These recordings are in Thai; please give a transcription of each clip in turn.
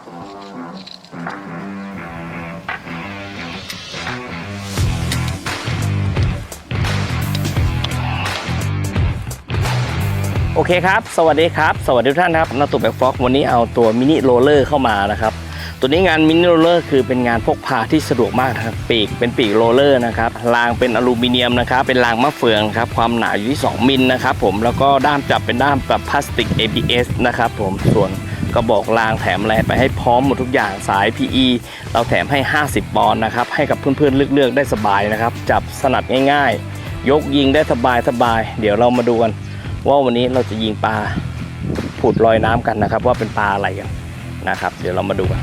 โอเคครับ สวัสดีครับ สวัสดีทุกท่านครับนาตุแบ็กฟ็อกวันนี้เอาตัวมินิโรลเลอร์เข้ามานะครับ ตัวนี้งานมินิโรลเลอร์คือเป็นงานพกพาที่สะดวกมากนะครับ ปีกเป็นปีกโรลเลอร์นะครับ รางเป็นอลูมิเนียมนะครับ เป็นรางมะเฟืองครับ ความหนาอยู่ที่ 2 มิลนะครับผม แล้วก็ด้ามจับเป็นด้ามแบบพลาสติก ABS นะครับผม ส่วน กระบอกรางแถมอะไรไปให้พร้อมหมดทุกอย่างสาย PE เราแถมให้ 50 ปอนด์นะครับ ให้กับเพื่อนๆเลือกๆได้สบายนะครับ จับสนัดง่ายๆ ยกยิงได้สบายสบายๆเดี๋ยวเรามาดูกัน ว่าวันนี้เราจะยิงปลาผุดลอยน้ำกันนะครับ ว่าเป็นปลาอะไรกันนะครับ เดี๋ยวเรามาดูกัน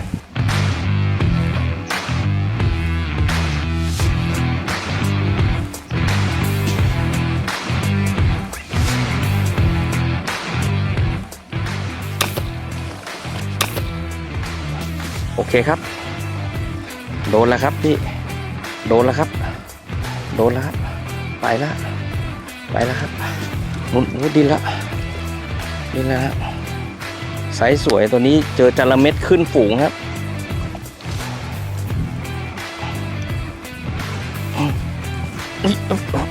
โอเคครับ โดนแล้วครับพี่ โดนแล้วครับ โดนแล้วครับ ไปแล้วไปแล้วครับมุนมุดดินละดินแล้วฮะไซส์สวยตัวนี้เจอจระเม็ดขึ้นฝูงครับ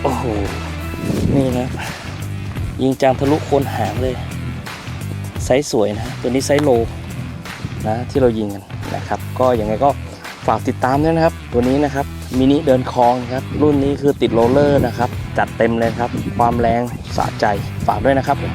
โอ้โห นี่นะ ยิงจางทะลุโคนหางเลย ไซส์สวยนะ ตัวนี้ไซส์โลนะที่เรายิงกัน นะครับ ก็ยังไงก็ฝากติดตามด้วยนะครับ ตัวนี้นะครับมินิเดินคลองครับ รุ่นนี้คือติดโรลเลอร์นะครับ จัดเต็มเลยครับ ความแรงสะใจฝากด้วยนะครับผม